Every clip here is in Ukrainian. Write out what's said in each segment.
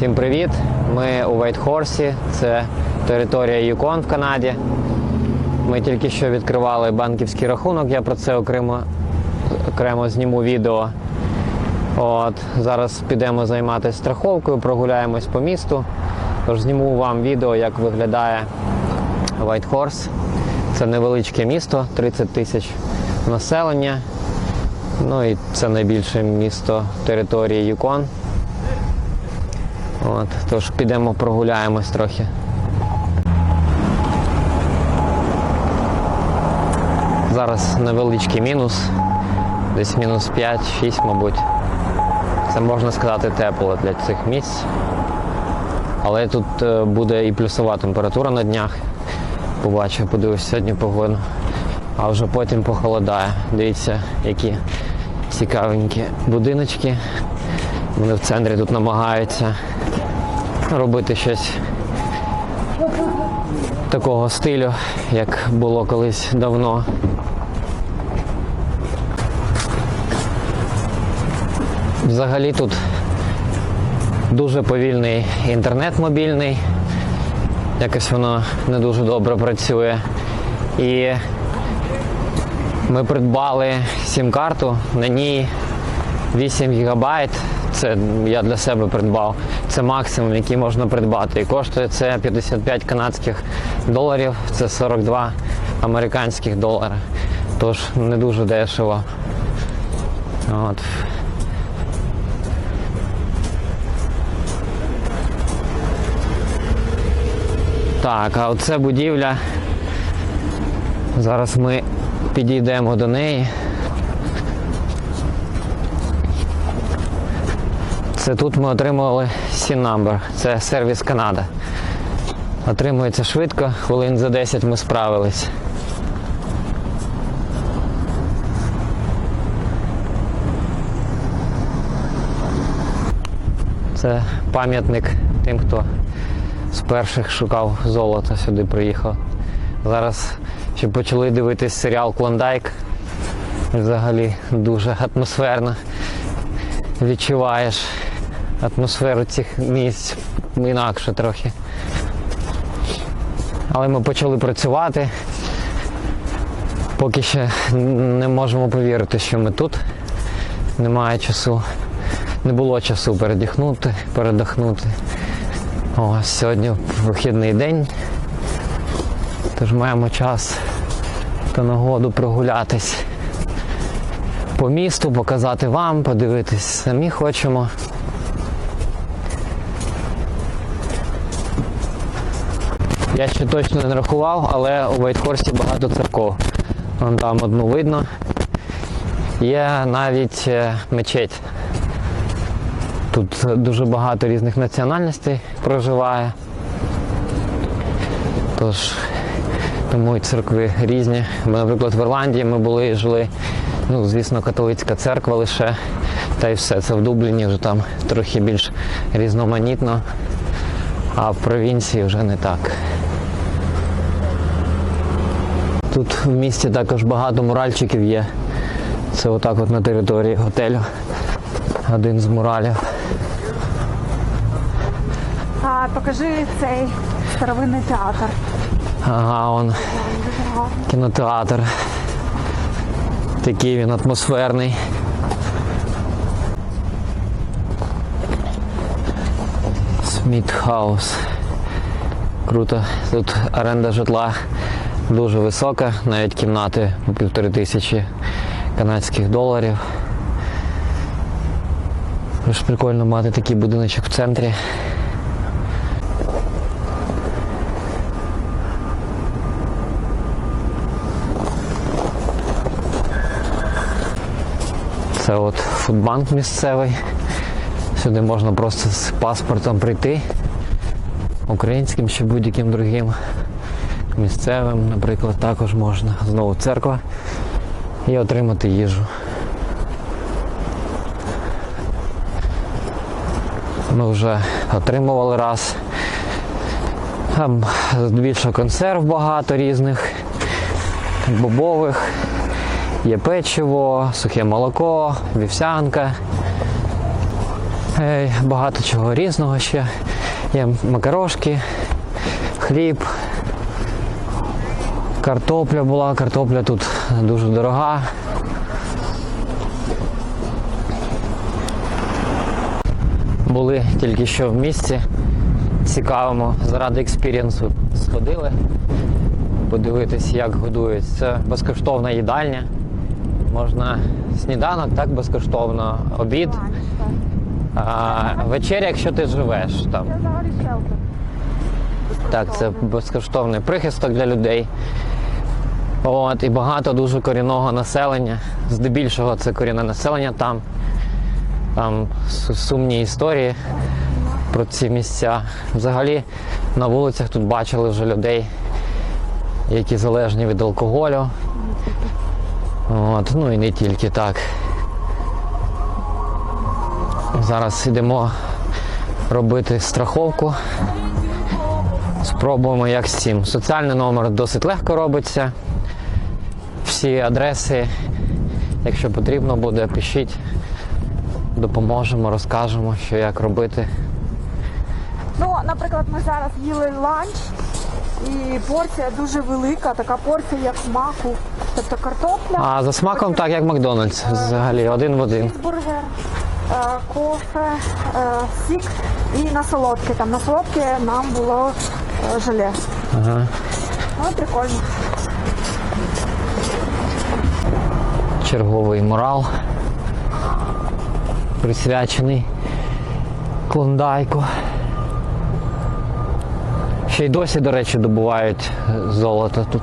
Всім привіт! Ми у Вайтхорсі, це територія Юкон в Канаді. Ми тільки що відкривали банківський рахунок, я про це окремо, окремо зніму відео. От, зараз підемо займатися страховкою, прогуляємось по місту. Тож зніму вам відео, як виглядає Вайтхорс. Це невеличке місто, 30 тисяч населення. Ну і це найбільше місто території Юкон. От, тож підемо прогуляємось трохи. Зараз невеличкий мінус, десь мінус 5-6, мабуть. Це можна сказати тепло для цих місць. Але тут е, буде і плюсова температура на днях. Побачу, подивлюсь сьогодні погоду. А вже потім похолодає. Дивіться, які цікавенькі будиночки. Вони в центрі тут намагаються робити щось такого стилю, як було колись давно. Взагалі тут дуже повільний інтернет мобільний, якось воно не дуже добре працює. І ми придбали сім-карту, на ній 8 гігабайт. Це я для себе придбав. Це максимум, який можна придбати. І коштує це 55 канадських доларів, це 42 американських долара. Тож не дуже дешево. От. Так, а оце будівля. Зараз ми підійдемо до неї. Це тут ми отримали C-Number, це сервіс Канада. Отримується швидко, хвилин за 10 ми справились. Це пам'ятник тим, хто з перших шукав золото, сюди приїхав. Зараз ще почали дивитись серіал Клондайк. Взагалі дуже атмосферно відчуваєш атмосферу цих місць інакше трохи. Але ми почали працювати. Поки ще не можемо повірити, що ми тут. Немає часу. Не було часу передихнути, передихнути. О, сьогодні вихідний день. Тож маємо час та нагоду прогулятись по місту, показати вам, подивитись самі хочемо. Я ще точно не рахував, але у Вайтхорсі багато церков. Вон там одну видно. Є навіть е, мечеть. Тут дуже багато різних національностей проживає. Тож, тому і церкви різні. Ми, наприклад, в Ірландії ми були і жили, ну, звісно, католицька церква лише. Та й все. Це в Дубліні вже там трохи більш різноманітно, а в провінції вже не так. Тут в місті також багато муральчиків є. Це отак от на території готелю. Один з муралів. А, покажи цей старовинний театр. Ага, он кінотеатр. Такий він атмосферний. Сміт Хаус. Круто. Тут оренда житла дуже висока, навіть кімнати по півтори тисячі канадських доларів. Тож прикольно мати такий будиночок в центрі. Це от фудбанк місцевий. Сюди можна просто з паспортом прийти. Українським чи будь-яким другим. Місцевим, наприклад, також можна. Знову церква. І отримати їжу. Ми вже отримували раз. Там більше консерв багато різних, бобових. Є печиво, сухе молоко, вівсянка. Багато чого різного ще. Є макарошки, хліб, картопля була, картопля тут дуже дорога. Були тільки що в місці. Цікавимо, заради експірієнсу сходили, подивитись, як годують. Це безкоштовна їдальня. Можна сніданок, так безкоштовно, обід. А вечеря, якщо ти живеш там. Так, це безкоштовний прихисток для людей. От, і багато дуже корінного населення. Здебільшого це корінне населення там. Там сумні історії про ці місця. Взагалі на вулицях тут бачили вже людей, які залежні від алкоголю. От, ну і не тільки так. Зараз йдемо робити страховку. Спробуємо як з цим. Соціальний номер досить легко робиться. Всі адреси, якщо потрібно буде, пишіть, допоможемо, розкажемо, що як робити. Ну, наприклад, ми зараз їли ланч, і порція дуже велика, така порція, як смаку. Тобто картопля, А за смаком так, як Макдональдс, взагалі, один в один. бургер, кофе, е, сік і на солодке. Там на солодке нам було е, желе. Ага. Ну, прикольно. Черговий морал. Присвячений клондайку. Ще й досі, до речі, добувають золото тут.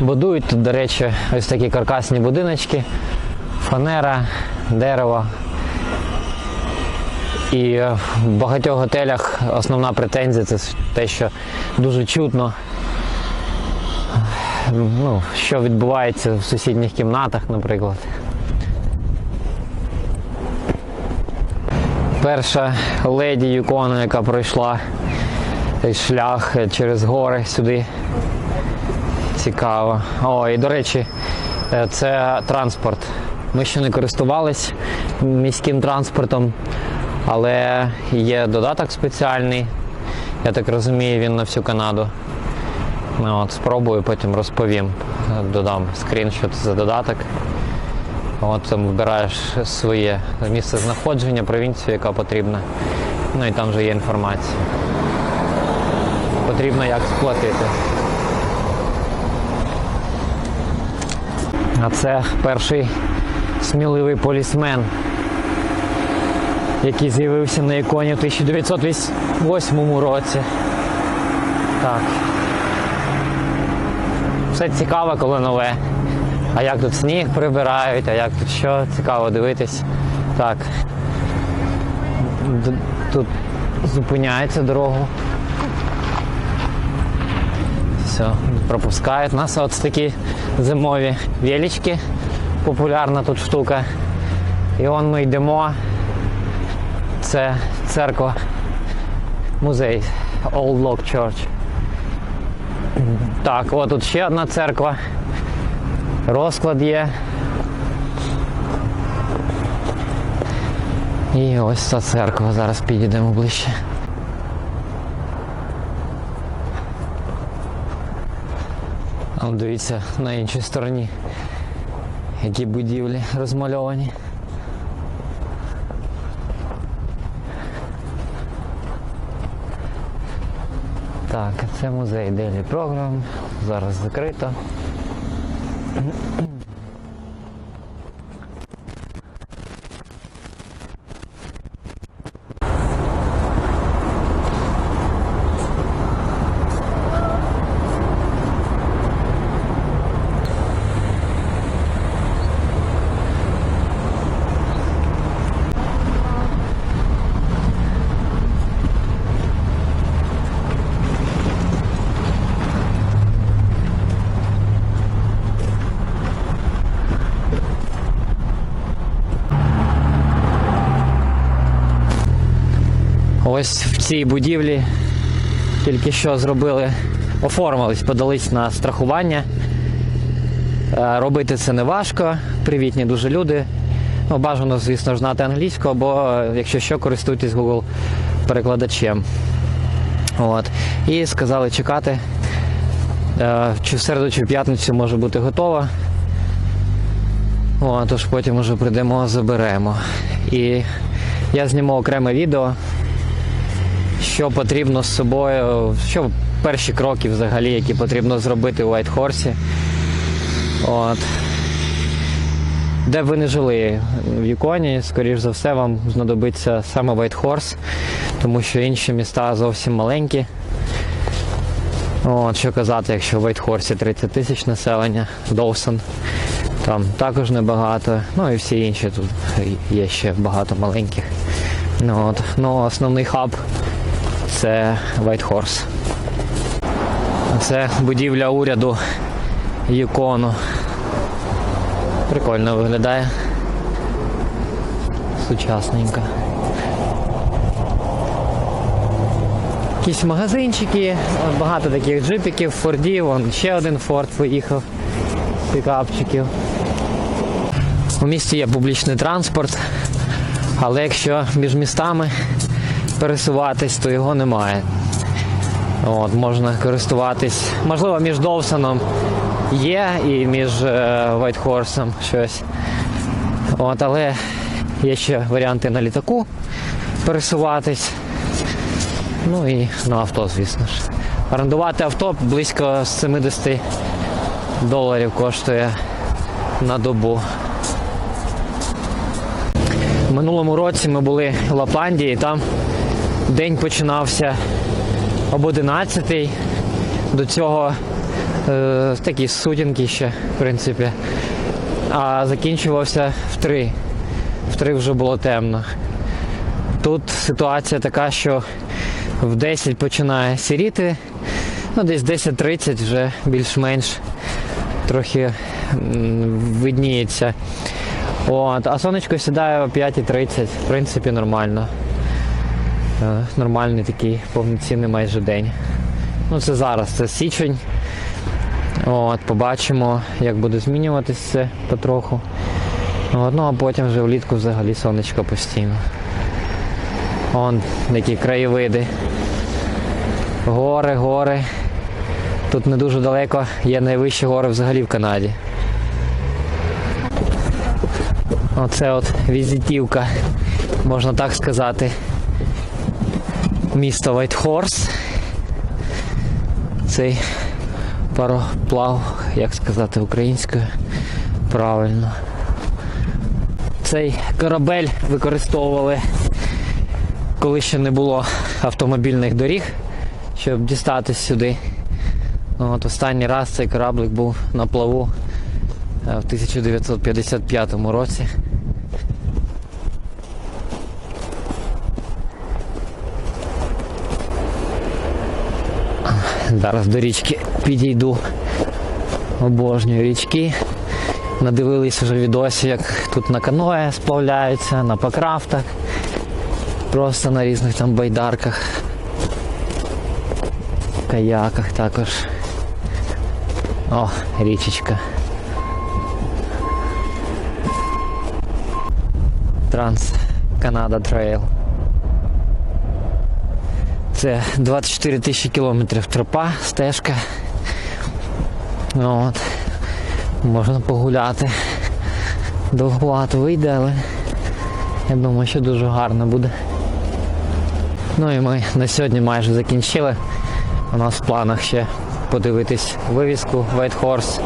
Будують тут, до речі, ось такі каркасні будиночки, фанера, дерево. І в багатьох готелях основна претензія це те, що дуже чутно, ну, що відбувається в сусідніх кімнатах, наприклад. Перша леді Юкона, яка пройшла шлях через гори сюди. Цікаво. О, і до речі, е, це транспорт. Ми ще не користувались міським транспортом, але є додаток спеціальний. Я так розумію, він на всю Канаду. Ну, от, спробую, потім розповім. Додам скрін, що це за додаток. От там вибираєш своє місце знаходження, провінцію, яка потрібна. Ну і там вже є інформація. Потрібно як сплатити. А це перший сміливий полісмен, який з'явився на іконі в 1908 році. Так. Все цікаво, коли нове. А як тут сніг прибирають, а як тут що, цікаво дивитись. Так. Тут зупиняється дорогу. Все, пропускають нас. От такі зимові велички. Популярна тут штука. І он ми йдемо. Це церква, музей Old Lock Church. Так, от тут ще одна церква. Розклад є. І ось ця церква. Зараз підійдемо ближче. Дивіться на іншій стороні, які будівлі розмальовані. Так, це музей Daily Program. Зараз закрито. Ось в цій будівлі тільки що зробили, оформились, подались на страхування. Е, Робити це не важко, привітні дуже люди. Ну, бажано, звісно, знати англійську, або е, якщо що, користуйтесь Google перекладачем. От. І сказали чекати. Е, Чи в середу, чи в п'ятницю може бути готова. Тож потім уже прийдемо, заберемо. І я зніму окреме відео, що потрібно з собою, що перші кроки взагалі, які потрібно зробити у Whitehorse. От. Де б ви не жили в Юконі, скоріш за все, вам знадобиться саме Whitehorse, тому що інші міста зовсім маленькі. От, що казати, якщо в Whitehorse 30 тисяч населення, Доусон там також небагато. Ну і всі інші тут є ще багато маленьких. Ну, от. ну основний хаб це Whitehorse. Це будівля уряду Юкону. Прикольно виглядає. Сучасненько. Якісь магазинчики, багато таких джипіків, фордів, вон ще один форд виїхав, пікапчиків. У місті є публічний транспорт, але якщо між містами пересуватись, то його немає. От, можна користуватись. Можливо, між Довсоном є і між е, Вайтхорсом щось. От, але є ще варіанти на літаку пересуватись. Ну і на авто, звісно ж. Орендувати авто близько 70 доларів коштує на добу. В минулому році ми були в Лапландії, там день починався об 11 До цього е, такі сутінки ще, в принципі. А закінчувався в 3. В 3 вже було темно. Тут ситуація така, що в 10 починає сіріти, ну десь 10.30 вже більш-менш трохи видніється. От, а сонечко сідає о 5.30, в принципі, нормально. Е, Нормальний такий повноцінний майже день. Ну це зараз, це січень. От, побачимо, як буде змінюватися це потроху. От, ну а потім вже влітку взагалі сонечко постійно. Вон які краєвиди. Гори, гори. Тут не дуже далеко є найвищі гори взагалі в Канаді. Оце от візитівка, можна так сказати. Місто Вайтхорс. Цей пароплав, як сказати українською, правильно. Цей корабель використовували, коли ще не було автомобільних доріг, щоб дістатись сюди. От останній раз цей кораблик був на плаву е, в 1955 році. Зараз до річки підійду. Обожнюю річки. Надивились вже відосі, як тут на каное сплавляються, на покрафтах, просто на різних там байдарках, каяках також. О, річечка. Транс Канада Трейл. Це 24 тисячі кілометрів тропа, стежка. Ну, От. Можна погуляти. Довгувато вийде, але я думаю, що дуже гарно буде. Ну і ми на сьогодні майже закінчили. У нас в планах ще подивитись вивіску White Horse.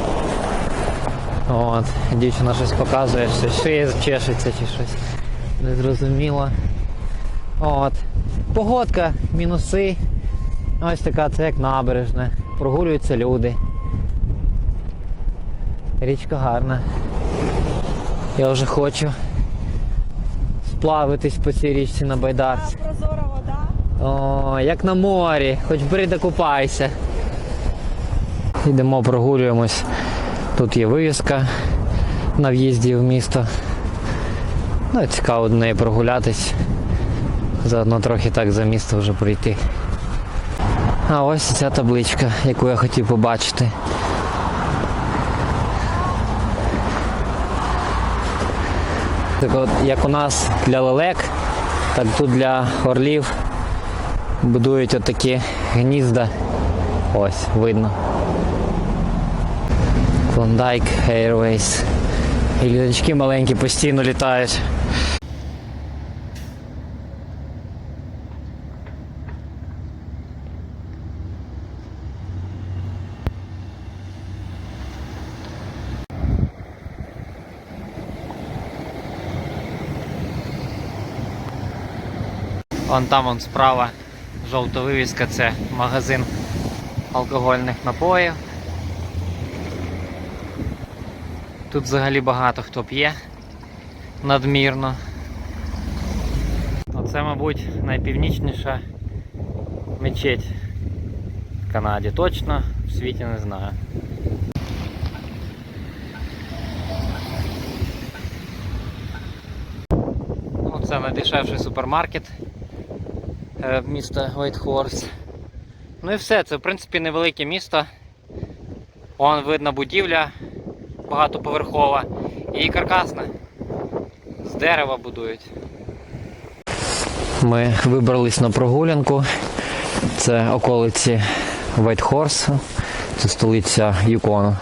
От. Дівчина щось показує, що шиє чешеться чи щось. Незрозуміло. От. Погодка, мінуси. Ось така це як набережна. Прогулюються люди. Річка гарна. Я вже хочу сплавитись по цій річці на байдарці. Прозора вода. О, як на морі, хоч бери да купайся. Йдемо, прогулюємось. Тут є вивіска на в'їзді в місто. Ну, цікаво до неї прогулятись. Заодно трохи так за місто вже пройти. А ось ця табличка, яку я хотів побачити. Так от, Як у нас для лелек, так тут для орлів будують отакі гнізда. Ось, видно. Клондайк Airways. І літачки маленькі постійно літають. Вон там вон справа жовта вивіска, це магазин алкогольних напоїв. Тут взагалі багато хто п'є надмірно. Оце, мабуть, найпівнічніша мечеть в Канаді. Точно в світі не знаю. Оце найдешевший супермаркет е, міста Вайтхорс. Ну і все, це в принципі невелике місто. Вон видна будівля багатоповерхова і каркасна. З дерева будують. Ми вибрались на прогулянку. Це околиці Вайтхорс, це столиця Юкону.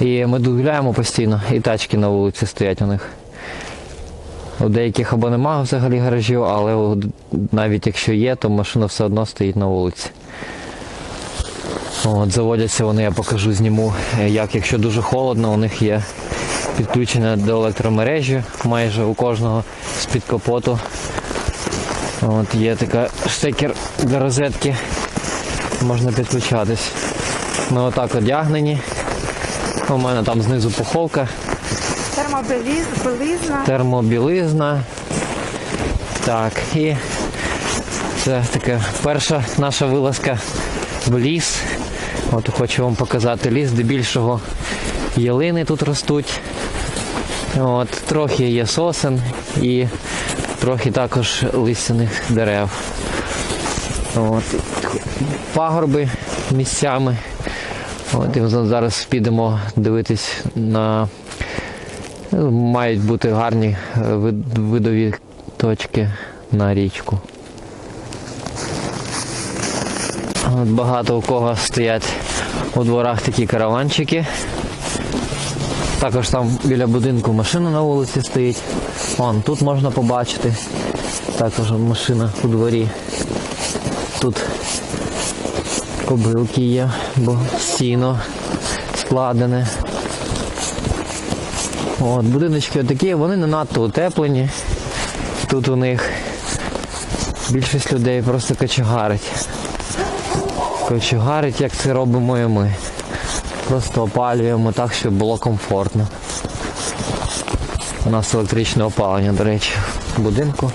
І ми тут постійно, і тачки на вулиці стоять у них. У деяких або немає взагалі гаражів, але навіть якщо є, то машина все одно стоїть на вулиці. От, заводяться вони, я покажу, зніму, як якщо дуже холодно, у них є підключення до електромережі майже у кожного з-під капоту. От, є така штекер для розетки, можна підключатись. Ми отак одягнені. У мене там знизу пуховка, Термобілізна. термобілизна. Так, і це така перша наша вилазка в ліс. От хочу вам показати ліс, де більшого ялини тут ростуть. От, трохи є сосен і трохи також листяних дерев. От, пагорби місцями. От, і зараз підемо дивитись на Мають бути гарні е, видові точки на річку. От багато у кого стоять у дворах такі караванчики. Також там біля будинку машина на вулиці стоїть. Вон, тут можна побачити. Також машина у дворі. Тут кобилки є, бо сіно складене. От, будиночки отакі, вони не надто утеплені. Тут у них більшість людей просто кочегарить. Кочегарить, як це робимо і ми. Просто опалюємо так, щоб було комфортно. У нас електричне опалення, до речі, в будинку.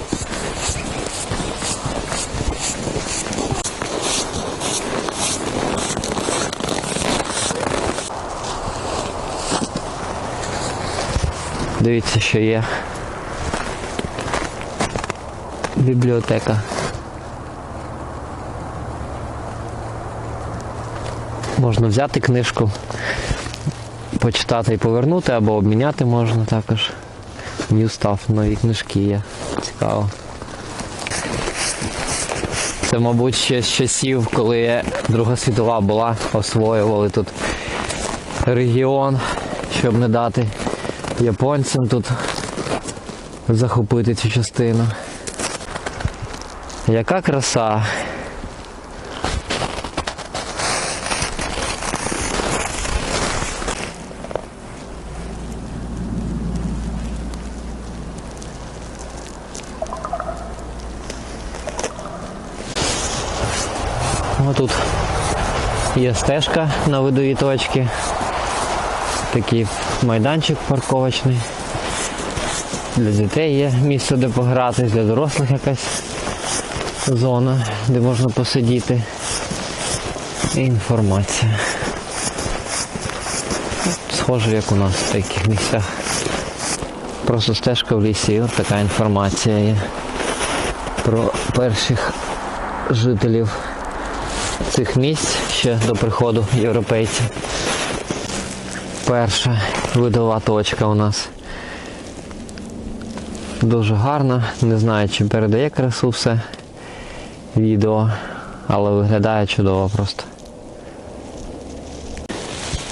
Дивіться, що є. Бібліотека. Можна взяти книжку, почитати і повернути, або обміняти можна також. New Stuff, нові книжки є. Цікаво. Це, мабуть, ще з часів, коли Друга світова була, освоювали тут регіон, щоб не дати японцям тут захопити цю частину. Яка краса. Тут є стежка на видові точки. Такий майданчик парковочний. Для дітей є місце, де погратись, для дорослих якась зона, де можна посидіти. І інформація. Схоже, як у нас в таких місцях. Просто стежка в лісі, і от така інформація є про перших жителів цих місць ще до приходу європейців. Перша видова точка у нас. Дуже гарно. Не знаю, чи передає красу все відео, але виглядає чудово просто.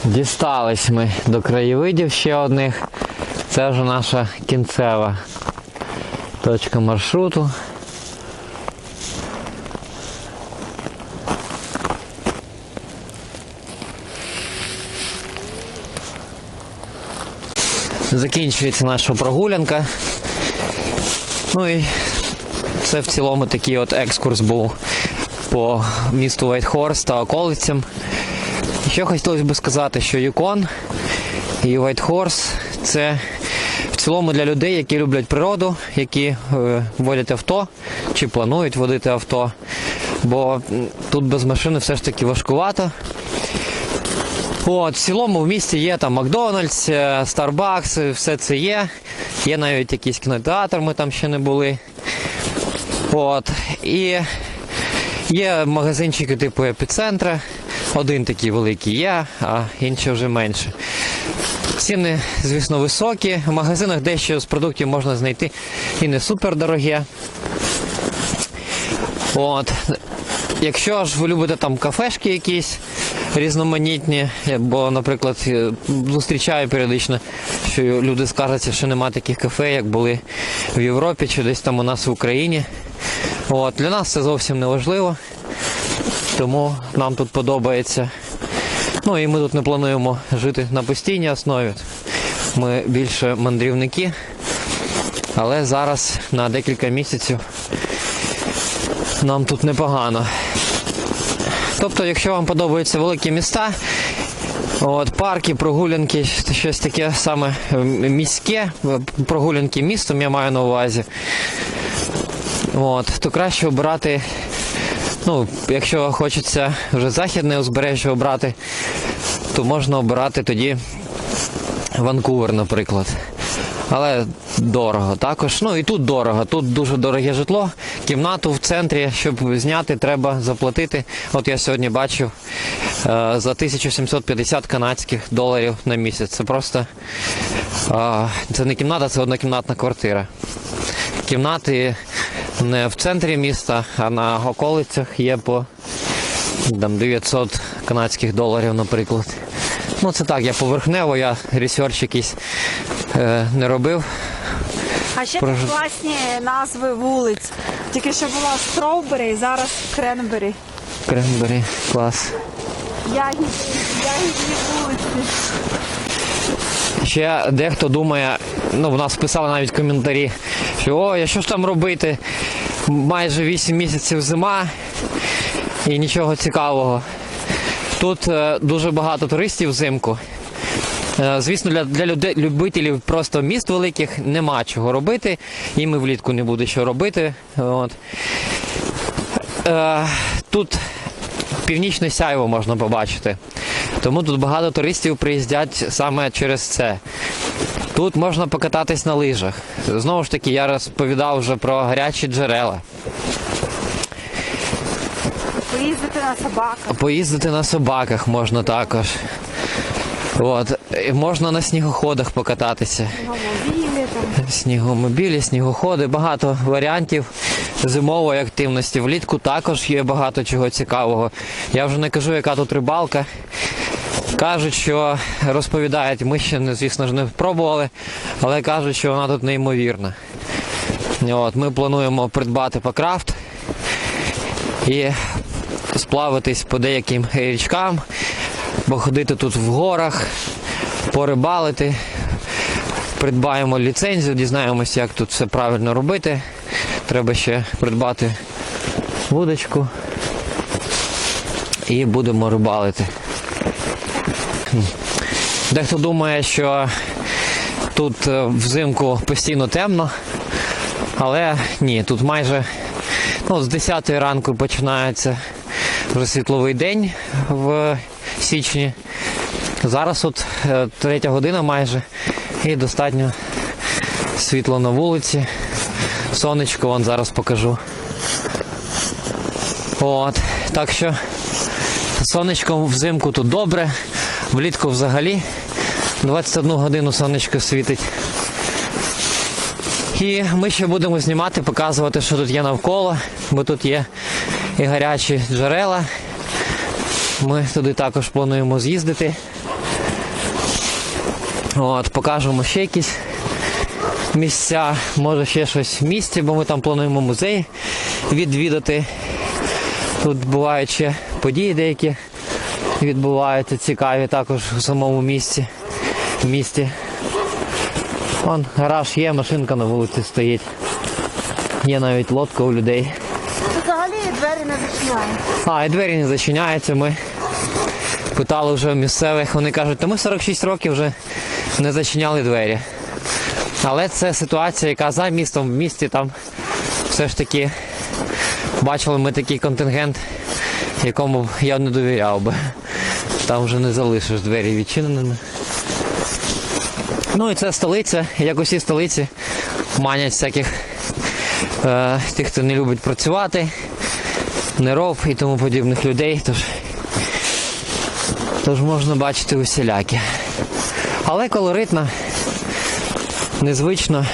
Дістались ми до краєвидів ще одних. Це вже наша кінцева точка маршруту. Закінчується наша прогулянка. Ну і це в цілому такий от екскурс був по місту Вайтхорс та околицям. Ще хотілося б сказати, що Юкон і Вайтхорс це в цілому для людей, які люблять природу, які е, водять авто чи планують водити авто. Бо тут без машини все ж таки важкувато. От, в цілому в місті є там Макдональдс, е, Старбакс, е, все це є. Є навіть якийсь кінотеатр, ми там ще не були. От. І є магазинчики типу епіцентра. Один такий великий є, а інші вже менше. Ціни, звісно, високі. В магазинах дещо з продуктів можна знайти і не супер дороге. От. Якщо ж ви любите там кафешки якісь різноманітні, бо, наприклад, е, зустрічаю періодично, що люди скаржаться, що немає таких кафе, як були в Європі чи десь там у нас в Україні. От. Для нас це зовсім не важливо, тому нам тут подобається. Ну і ми тут не плануємо жити на постійній основі. Ми більше мандрівники, але зараз на декілька місяців нам тут непогано. Тобто, якщо вам подобаються великі міста, от, парки, прогулянки, щось таке саме е, міське, е, прогулянки містом я маю на увазі, от, то краще обирати, ну, якщо хочеться вже західне узбережжя обрати, то можна обирати тоді Ванкувер, наприклад. Але дорого також. Ну і тут дорого. Тут дуже дороге житло. Кімнату в центрі, щоб зняти, треба заплатити. От я сьогодні бачив е, за 1750 канадських доларів на місяць. Це просто це не кімната, це однокімнатна квартира. Кімнати не в центрі міста, а на околицях є по там, 900 канадських доларів, наприклад. Ну це так, я поверхнево, я ресерч якийсь не робив. А ще Прож- класні назви вулиць. Тільки що була Строубері, зараз Кренбері. Крембері, клас. Ягідні, ягідні вулиці. Ще дехто думає, ну в нас писали навіть коментарі, що ой, а що ж там робити? Майже 8 місяців зима і нічого цікавого. Тут е, дуже багато туристів взимку. Е, Звісно, для, для людей, любителів просто міст великих нема чого робити, і ми влітку не буде що робити. От. Е, тут північне сяйво можна побачити. Тому тут багато туристів приїздять саме через це. Тут можна покататись на лижах. Знову ж таки, я розповідав вже про гарячі джерела. Поїздити на собаках. Поїздити на собаках можна також. От. І можна на снігоходах покататися. Автомобілі там. Снігомобілі, снігоходи, багато варіантів зимової активності. Влітку також є багато чого цікавого. Я вже не кажу, яка тут рибалка. Кажуть, що розповідають, ми ще звісно ж не пробували, але кажуть, що вона тут неймовірна. От, ми плануємо придбати покрафт і сплавитись по деяким річкам, походити тут в горах, порибалити. Придбаємо ліцензію, дізнаємося, як тут все правильно робити. Треба ще придбати вудочку і будемо рибалити. Дехто думає, що тут е, взимку постійно темно, але ні, тут майже ну, з 10 ранку починається вже світловий день в січні. Зараз от е, третя година майже і достатньо світло на вулиці. Сонечко вон зараз покажу. От. Так що сонечко взимку тут добре, влітку взагалі 21 годину сонечко світить. І ми ще будемо знімати, показувати, що тут є навколо, бо тут є і гарячі джерела. Ми туди також плануємо з'їздити. От, покажемо ще якісь місця, може ще щось в місті, бо ми там плануємо музей відвідати. Тут бувають ще події деякі відбуваються цікаві також у самому місті. В місті. Вон гараж є, машинка на вулиці стоїть. Є навіть лодка у людей. Взагалі і двері не зачиняють. А, і двері не зачиняються. Ми питали вже місцевих. Вони кажуть, та ми 46 років вже не зачиняли двері. Але це ситуація, яка за містом, в місті там все ж таки бачили ми такий контингент, якому я не довіряв би. Там вже не залишиш двері відчиненими. Ну і це столиця, як усі столиці, манять всяких е, тих, хто не любить працювати, неров і тому подібних людей. Тож, тож можна бачити усілякі. Але колоритно, незвично.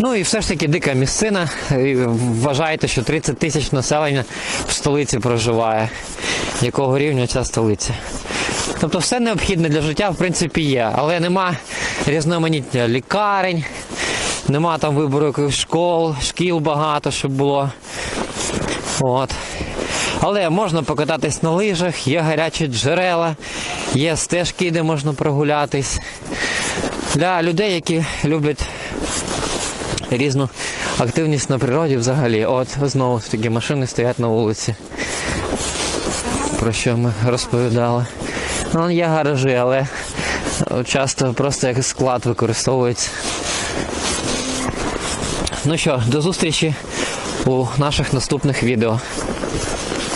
Ну і все ж таки дика місцина. І Вважайте, що 30 тисяч населення в столиці проживає. Якого рівня ця столиця? Тобто все необхідне для життя в принципі є, але нема різноманіття лікарень, нема там вибору школ, шкіл багато, щоб було. От. Але можна покататись на лижах, є гарячі джерела, є стежки, де можна прогулятись. Для людей, які люблять різну активність на природі взагалі. От знову ж таки машини стоять на вулиці. Про що ми розповідали. Ну, є гаражі, але часто просто як склад використовується. Ну що, до зустрічі у наших наступних відео.